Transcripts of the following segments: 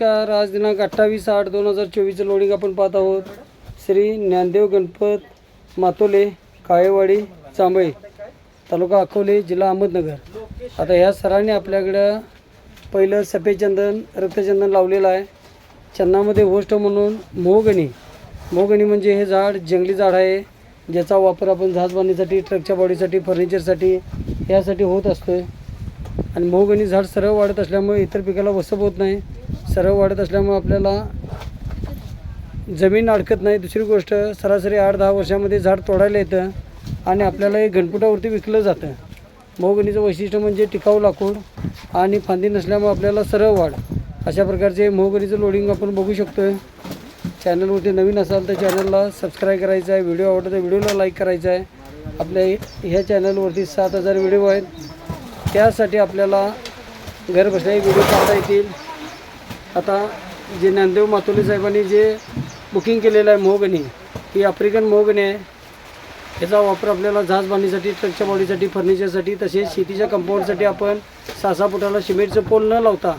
नमस्कार. आज दिनांक अठ्ठावीस आठ दोन हजार चोवीसचं लोडिंग आपण पाहत आहोत. श्री ज्ञानदेव गणपत मातोले काळेवाडी चांबळे तालुका अकोले जिल्हा अहमदनगर. आता ह्या सरांनी आपल्याकडं पहिलं सफेद चंदन रक्तचंदन लावलेलं आहे. चंदनामध्ये गोष्ट म्हणून मोहगणी मोहगणी म्हणजे हे झाड जंगली झाड आहे. ज्याचा वापर आपण झाज बांधण्यासाठी ट्रकच्या बॉडीसाठी फर्निचरसाठी यासाठी होत असतो आहे आणि मोहगणी झाड सरळ वाढत असल्यामुळे इतर पिकाला वसप होत नाही. सरळ वाढत असल्यामुळे आपल्याला जमीन अडकत नाही. दुसरी गोष्ट सरासरी आठ दहा वर्षामध्ये झाड तोडायला येतं आणि आपल्याला हे घनपुटावरती विकलं जातं. मोहगणीचं वैशिष्ट्य म्हणजे टिकाऊ लाकूड आणि फांदी नसल्यामुळे आपल्याला सरळ वाढ. अशा प्रकारचे मोहगणीचं लोडिंग आपण बघू शकतो आहे चॅनलवरती नवीन असाल तर चॅनलला सबस्क्राईब करायचं आहे. व्हिडिओ आवडला तर व्हिडिओला लाईक करायचा आहे. आपल्या ह्या चॅनलवरती सात हजार व्हिडिओ आहेत. त्यासाठी आपल्याला घरबसल्याही व्हिडिओ पाहता येतील. आता जे ज्ञानदेव मातोले साहेबांनी जे बुकिंग केलेलं आहे मोहगणी ही आफ्रिकन मोहगणी आहे. याचा वापर आपल्याला झाज बांधणीसाठी ट्रकच्या बॉडीसाठी फर्निचरसाठी तसेच शेतीच्या कंपाऊंडसाठी आपण सहा फुटाला सिमेंटचं पोल न लावता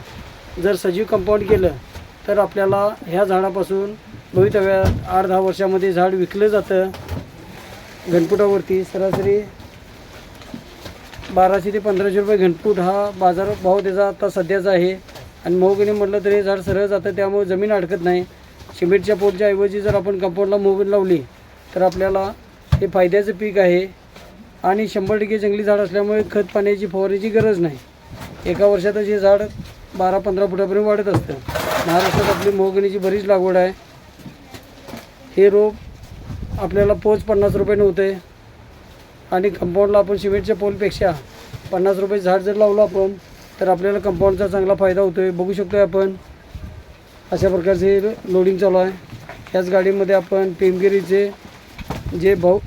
जर सजीव कंपाऊंड केलं तर आपल्याला ह्या झाडापासून भवितव्यात आठ दहा वर्षामध्ये झाड विकलं जातं. घनपुटावरती सरासरी बाराशे ते पंधराशे रुपये घनपूट हा बाजार भाव त्याचा आता सध्याचा आहे. आणि मोहगणी म्हटलं तरी झाड सरळ जातं त्यामुळे जमीन अडकत नाही. सिमेंटच्या पोलच्या ऐवजी जर आपण कंपाऊंडला मोहगणी लावली तर आपल्याला हे फायद्याचं पीक आहे. आणि शंभर टक्के जंगली झाड असल्यामुळे खत पाण्याची फवारणीची गरज नाही. एका वर्षातच हे झाड बारा पंधरा फुटापर्यंत वाढत असतं. महाराष्ट्रात आपली मोहगणीची बरीच लागवड आहे. हे रोप आपल्याला पोच पन्नास रुपयानं होते. आणि कंपाऊंडला आपण सिमेंटच्या पोलपेक्षा पन्नास रुपये झाड जर लावलं आपण तर आपल्याला कंपाऊंडचा चांगला फायदा होतो आहे बघू शकतो आहे आपण. अशा प्रकारचे लोडिंग चालू आहे. ह्याच गाडीमध्ये आपण पेमगिरीचे जे भाऊ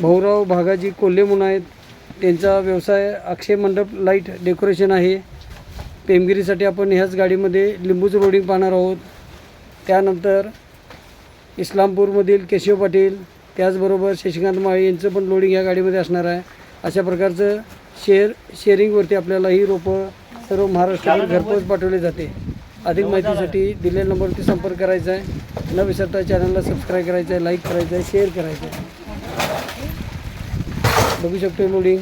भाऊराव भागाजी कोल्हे म्हणून आहेत त्यांचा व्यवसाय अक्षय मंडप लाइट डेकोरेशन आहे. पेमगिरीसाठी आपण ह्याच गाडीमध्ये लिंबूचं लोडिंग पाहणार आहोत. त्यानंतर इस्लामपूरमधील केशव पाटील त्याचबरोबर शशिकांत माळी यांचं पण लोडिंग या गाडीमध्ये असणार आहे. अशा प्रकारचं शेअर शेअरिंगवरती आपल्याला ही रोपं सर्व महाराष्ट्रावर घरपोच पाठवली जाते. अधिक माहितीसाठी दिलेल्या नंबरवरती संपर्क करायचा आहे. न विसरता चॅनलला सबस्क्राईब करायचं आहे लाईक करायचं आहे शेअर करायचं आहे. बघू शकतो लोडिंग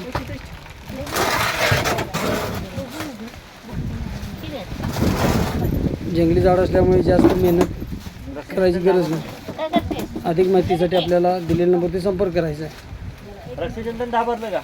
जंगली झाड असल्यामुळे जास्त मेहनत करायची गरज नाही. अधिक माहितीसाठी आपल्याला दिलेल्या नंबरवरती संपर्क करायचा आहे. रक्षाचंदन का?